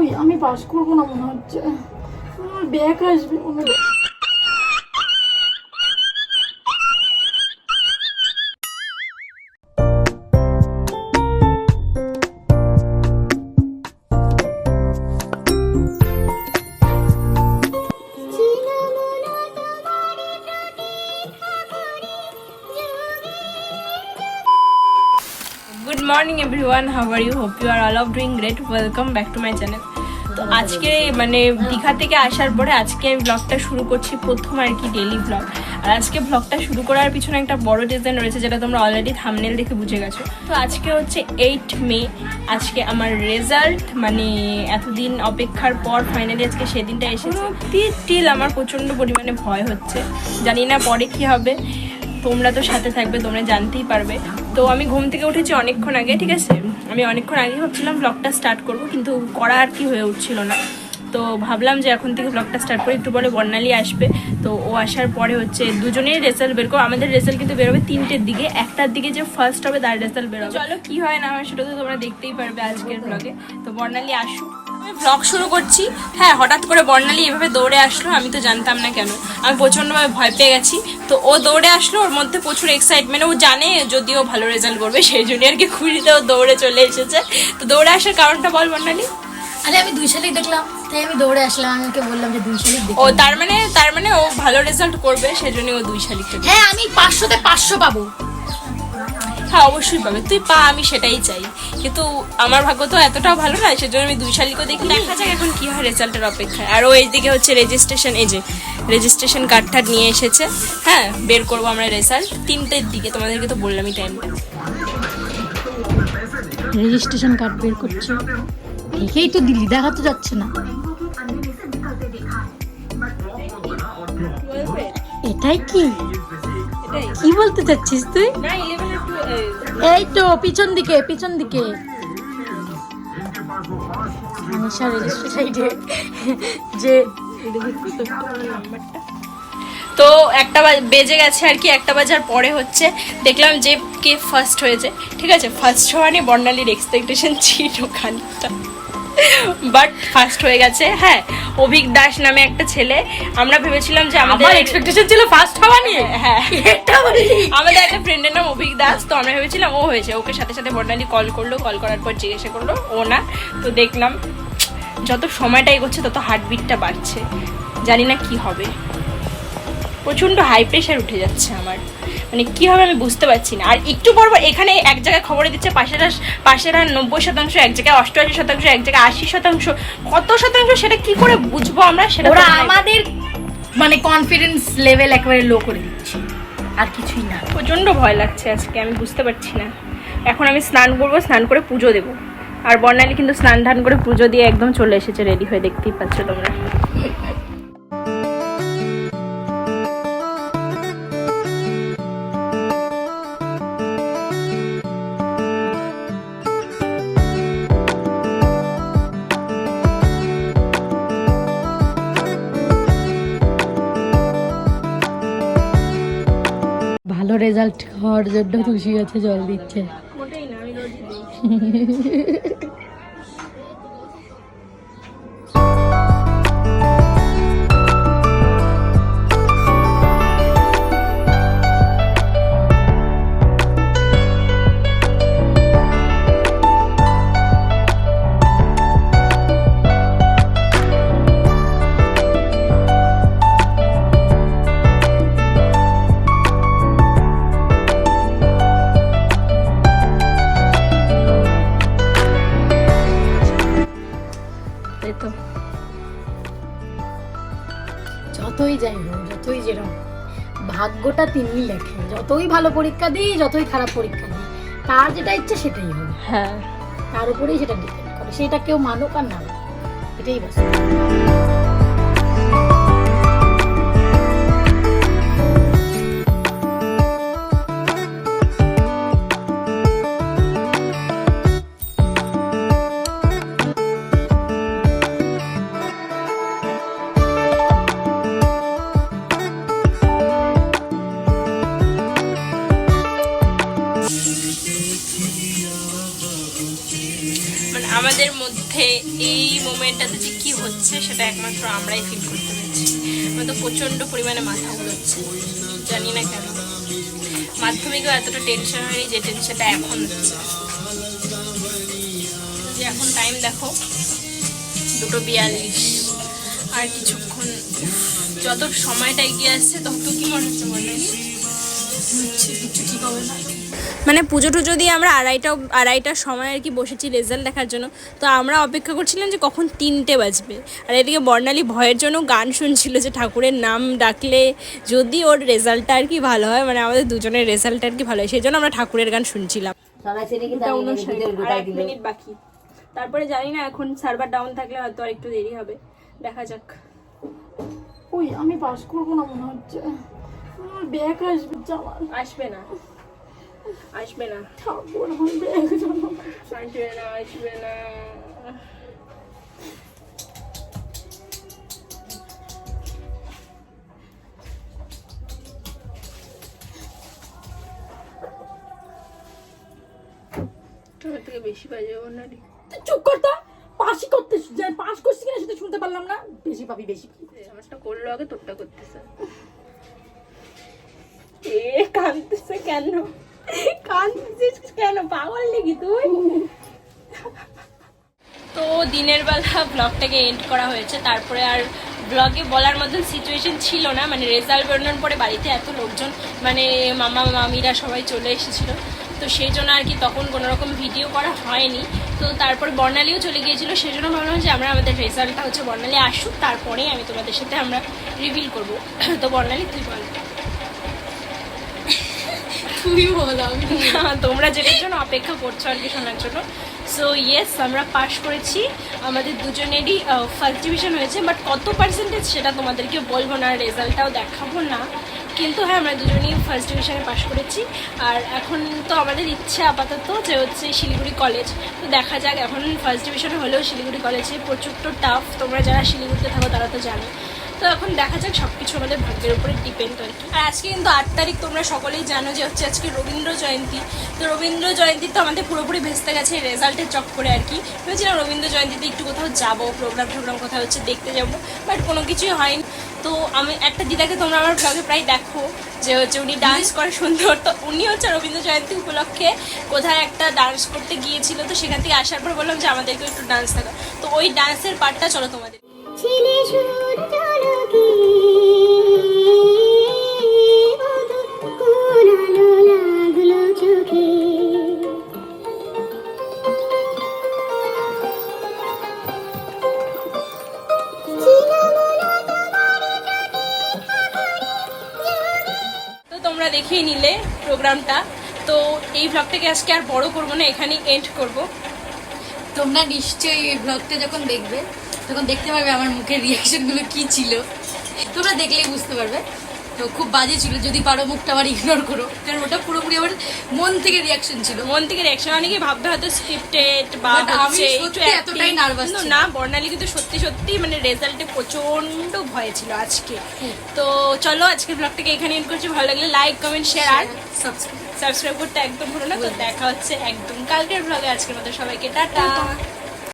ওই আমি পাস করব না মনে হচ্ছে। আমার ব্যাক আসবে মনে morning everyone are you hope you are all of doing great welcome back to my channel তো আজকে মানে দীঘা থেকে আসার পরে আজকে আমি ব্লগটা শুরু করছি প্রথম আর কি ডেলি ব্লগ আর আজকে ব্লগটা শুরু করার পিছনে একটা বড় ডিজাইন রয়েছে যেটা তোমরা অলরেডি থামনেল দেখে বুঝে গেছো। তো আজকে হচ্ছে এইট মে, আজকে আমার রেজাল্ট মানে এতদিন অপেক্ষার পর ফাইনালি আজকে সেদিনটা এসেছে। টিল আমার প্রচণ্ড পরিমাণে ভয় হচ্ছে। জানি না পরে কি হবে। তোমরা তো সাথে থাকবে, তোমরা জানতেই পারবে। তো আমি ঘুম থেকে উঠেছি অনেকক্ষণ আগে, ঠিক আছে? আমি অনেকক্ষণ আগে ভাবছিলাম ব্লগটা স্টার্ট করব, কিন্তু করা আর কি হয়ে উঠছিল না। তো ভাবলাম যে এখন থেকে ব্লগটা স্টার্ট করি, একটু পরে বর্ণালী আসবে। তো ও আসার পরে হচ্ছে দুজনেই রেজাল্ট বের করো আমাদের রেজাল্ট কিন্তু বেরোবে তিনটের দিকে। একটার দিকে যে ফার্স্ট হবে, তার রেজাল্ট বেরোবে চলো, কি হয় না হয় সেটা তো তোমরা দেখতেই পারবে আজকের ব্লগে তো বর্ণালী আসুক। ব্লগ শুরু করছি। হ্যাঁ হঠাৎ করে বর্ণালী এভাবে দৌড়ে আসলো আমি তো জানতাম না কেন। আমি প্রচণ্ডভাবে ভয় পেয়ে গেছি। তো ও দৌড়ে আসলো ওর মধ্যে প্রচুর এক্সাইটমেন্ট ও জানে যদিও ভালো রেজাল্ট করবে সেই জন্য আর কি খুশিতে ও দৌড়ে চলে এসেছে। তো দৌড়ে আসার কারণটা বল বর্ণালী। আরে আমি দুই শালিক দেখলাম তাই আমি দৌড়ে আসলাম আমি ওকে বললাম যে দুই শালিক ও তার মানে তার মানে ও ভালো রেজাল্ট করবে সেই জন্য ও দুই শালিকটা দিল। হ্যাঁ আমি পাঁচশোতে পাঁচশো পাবো। হ্যাঁ অবশ্যই পাবে। তুই পা আমি সেটাই চাই। কিন্তু আমার ভাগ্য তো এতটাও ভালো না সেজন্য আমি দুই শালিকও দেখি দেখা যাক এখন কি হয় রেজাল্টের অপেক্ষায়। আর ও এইদিকে হচ্ছে রেজিস্ট্রেশন এই যে রেজিস্ট্রেশন কার্ডটা নিয়ে এসেছে। হ্যাঁ বের করব আমরা রেজাল্ট তিনটের দিকে তোমাদেরকে তো বললামই টাইমটা রেজিস্ট্রেশন কার্ড বের করছে। দেখেই তো দিল্লি দেখা তো যাচ্ছে না। এটাই কি? কি বলতে চাচ্ছিস তুই? না এই তো, পিছন দিকে পিছন দিকে। যে তো একটা বেজে গেছে আর কি, একটা বাজার পরে হচ্ছে। দেখলাম যে কে ফার্স্ট হয়েছে। ঠিক আছে ফার্স্ট হওয়া নিয়ে বর্ণালীর এক্সপেকটেশন ছিল খানিকটা। বাট ফার্স্ট হয়ে গেছে হ্যাঁ অভিক দাস নামে একটা ছেলে। আমরা ভেবেছিলাম যে আমাদের এক্সপেকটেশন ছিল ফার্স্ট হওয়া নিয়ে। হ্যাঁ আমাদের একটা ফ্রেন্ডের নাম অভিক দাস তো আমরা ভেবেছিলাম ও হয়েছে। ওকে সাথে সাথে বর্ণালী কল করল কল করার পর জিজ্ঞাসা করল ও না। তো দেখলাম যত সময়টা এগোচ্ছে তত হার্টবিটটা বাড়ছে। জানি না কি হবে। প্রচণ্ড হাই প্রেশার উঠে যাচ্ছে আমার। মানে কি হবে আমি বুঝতে পারছি না। আর একটু পর এখানে এক জায়গায় খবরে দিচ্ছে পাশের পাশের নব্বই শতাংশ এক জায়গায় অষ্টআশি শতাংশ এক জায়গায় আশি শতাংশ। কত শতাংশ সেটা কি করে বুঝব আমরা সেটা ওরা আমাদের মানে কনফিডেন্স লেভেল একেবারে লো করে দিচ্ছে। আর কিছুই না। প্রচণ্ড ভয় লাগছে আজকে আমি বুঝতে পারছি না। এখন আমি স্নান করব স্নান করে পুজো দেবো। আর বর্ণালী কিন্তু স্নান ধান করে পুজো দিয়ে একদম চলে এসেছে রেডি হয়ে দেখতেই পাচ্ছ তোমরা। ভালো রেজাল্ট হওয়ার জন্য খুশি আছে জল দিচ্ছে মোটেই না আমি রোজই দিই। ভাগ্যটা তিনি লেখেন। যতই ভালো পরীক্ষা দিই যতই খারাপ পরীক্ষা দিই তার যেটা ইচ্ছে সেটাই হবে। হ্যাঁ। তার উপরেই সেটা ডিপেন্ড করে। সেটা কেউ মানুক আর না এটাই বাস আমাদের মধ্যে এই মোমেন্টটাতে যে কী হচ্ছে, সেটা একমাত্র আমরাই ফিল করতে পারছি। আমার তো প্রচণ্ড পরিমাণে মাথা ঘুরোচ্ছে। জানি না কেন। মাধ্যমিকেও এতটা টেনশন হয়নি যে টেনশনটা এখন যে এখন টাইম দেখো, দুটো বিয়াল্লিশ। আর কিছুক্ষণ, যত সময়টা এগিয়ে আসছে, তত কি মনে হচ্ছে মনে হচ্ছে কিছু ঠিক হবে না। মানে পুজো টুজো দিয়ে আমরা আড়াইটা আড়াইটার সময় আর কি বসেছি রেজাল্ট দেখার জন্য তো আমরা অপেক্ষা করছিলাম যে কখন তিনটে বাজবে। আর এদিকে বর্ণালী ভয়ের জন্য গান শুনছিল যে ঠাকুরের নাম ডাকলে যদি ওর রেজাল্টটা আর কি ভালো হয় মানে আমাদের দুজনের রেজাল্ট আর কি ভালো হয় সেই জন্য আমরা ঠাকুরের গান শুনছিলাম। মিনিট বাকি। তারপরে জানি না এখন সার্ভার ডাউন থাকলে হয়তো আর একটু দেরি হবে। দেখা যাক। ওই আমি পাস করব না মনে হচ্ছে। আমার ব্যাগ আসবে আসবে না। আসবে না আসবে না আসবে না তোমার থেকে বেশি বাজে তুই চুপ করতা পাশই করতে যাই পাস করছি কিনা সেটা শুনতে পারলাম না। বেশি পাবি বেশি আমারটা করল আগে তোরটা করতেছে। এ কাঁদতেছে কেন? কাঁদতেছিস কেন? পাগল নাকি তুই? তো দিনের বেলা ব্লগটাকে এন্ড করা হয়েছে। তারপরে আর ব্লগে বলার মতন সিচুয়েশন ছিল না। মানে রেজাল্ট বেরোনোর পরে বাড়িতে এত লোকজন মানে মামা, মামিরা সবাই চলে এসেছিল। তো সেই জন্য আর কি তখন কোনো রকম ভিডিও করা হয়নি। তো তারপর বর্ণালীও চলে গিয়েছিল। সেই জন্য ভাবলাম যে আমরা আমাদের রেজাল্টটা হচ্ছে বর্ণালী আসুক। তারপরেই আমি তোমাদের সাথে আমরা রিভিল করব। তো বর্ণালী, তুই বল। তুই তোমরা যেটার জন্য অপেক্ষা করছ আর কি শোনার জন্য। সো ইয়েস আমরা পাশ করেছি। আমাদের দুজনেরই ফার্স্ট ডিভিশন হয়েছে বাট কত পার্সেন্টেজ সেটা তোমাদেরকে বলব না, রেজাল্টটাও দেখাবো না। কিন্তু হ্যাঁ আমরা দুজনেই ফার্স্ট ডিভিশনে পাশ করেছি। আর এখন তো আমাদের ইচ্ছে আপাতত যে হচ্ছে শিলিগুড়ি কলেজ তো দেখা যাক, এখন ফার্স্ট ডিভিশনে হলেও শিলিগুড়ি কলেজে প্রচুর টাফ তোমরা যারা শিলিগুড়িতে থাকো, তারা তো জানো। তো এখন দেখা যাক সব কিছু আমাদের ভাগ্যের উপরে ডিপেন্ড আর কি আর আজকে কিন্তু আট তারিখ, তোমরা সকলেই জানো যে হচ্ছে আজকে রবীন্দ্র জয়ন্তী। তো রবীন্দ্র জয়ন্তী তো আমাদের পুরোপুরি ভেস্তে গেছে রেজাল্টের চক্করে আর কি। ভেবেছিলাম রবীন্দ্র জয়ন্তীতে একটু কোথাও যাব প্রোগ্রাম টোগ্রাম কোথাও হচ্ছে দেখতে যাব বাট কোনো কিছুই হয়নি। তো আমি একটা দিদাকে তোমরা আমার ব্লগে প্রায় দেখো, যে হচ্ছে উনি ডান্স করে সুন্দর। তো উনি হচ্ছে রবীন্দ্র জয়ন্তী উপলক্ষে কোথায় একটা ডান্স করতে গিয়েছিল, তো সেখান থেকে আসার পর বললাম যে আমাদেরকে একটু ডান্স থাকা তো ওই ডান্সের পার্টটা চলো তোমাদের। তোমরা দেখেই নিলে প্রোগ্রামটা। তো এই ব্লগটাকে আজকে আর বড় করব না এখানেই এন্ড করব। তোমরা নিশ্চয়ই এই ব্লগটা যখন দেখবে তখন দেখতে পাবে আমার মুখের রিয়াকশনগুলো কি ছিল। তোমরা দেখলেই বুঝতে পারবে। তো খুব বাজে ছিল যদি পারো মুখটা আবার ইগনোর করো। কারণ ওটা পুরোপুরি আমার মন থেকে রিয়াকশন ছিল। মন থেকে রিয়াকশন অনেকে ভাববে হয়তো স্ক্রিপ্টেড বা হচ্ছে এতটাই ছিলাম। না বর্ণালী কিন্তু সত্যি সত্যি মানে রেজাল্টে প্রচণ্ড ভয় ছিল আজকে। তো চলো আজকে ব্লগটাকে এখানে এন্ড করছি। ভালো লাগলে লাইক কমেন্ট শেয়ার আর সাবস্ক্রাইব সাবস্ক্রাইব করতে একদম ভুলো না। তো দেখা হচ্ছে একদম কালকের ব্লগে আজকের মতো সবাইকে টাটা।